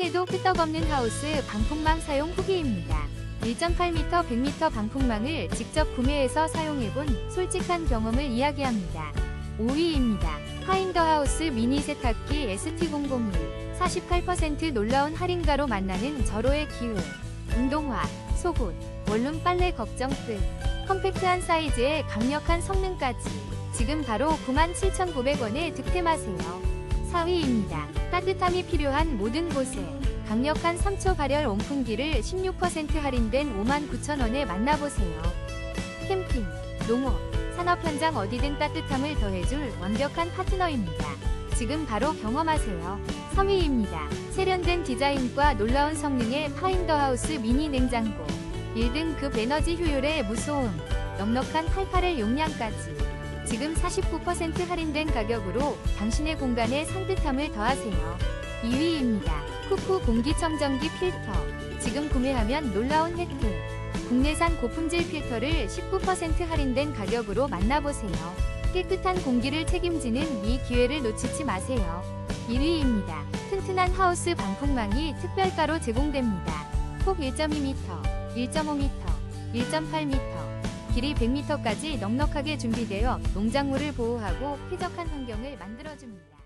사용해도 끄떡없는 하우스 방풍망 사용 후기입니다. 1.8m, 100m 방풍망을 직접 구매해서 사용해본 솔직한 경험을 이야기합니다. 5위입니다. 파인더하우스 미니 세탁기 ST001 48% 놀라운 할인가로 만나는 절호의 기회 운동화, 속옷, 원룸 빨래 걱정 끝 컴팩트한 사이즈에 강력한 성능까지 지금 바로 97,900원에 득템하세요. 4위입니다. 따뜻함이 필요한 모든 곳에 강력한 3초 발열 온풍기를 16% 할인된 59,000원에 만나보세요. 캠핑, 농업, 산업 현장 어디든 따뜻함을 더해줄 완벽한 파트너입니다. 지금 바로 경험하세요. 3위입니다. 세련된 디자인과 놀라운 성능의 파인더하우스 미니 냉장고 1등급 에너지 효율의 무소음, 넉넉한 88의 용량까지 지금 49% 할인된 가격으로 당신의 공간에 산뜻함을 더하세요. 2위입니다. 쿠쿠 공기청정기 필터. 지금 구매하면 놀라운 혜택. 국내산 고품질 필터를 19% 할인된 가격으로 만나보세요. 깨끗한 공기를 책임지는 이 기회를 놓치지 마세요. 1위입니다. 튼튼한 하우스 방풍망이 특별가로 제공됩니다. 폭 1.2m, 1.5m, 1.8m, 길이 100m까지 넉넉하게 준비되어 농작물을 보호하고 쾌적한 환경을 만들어줍니다.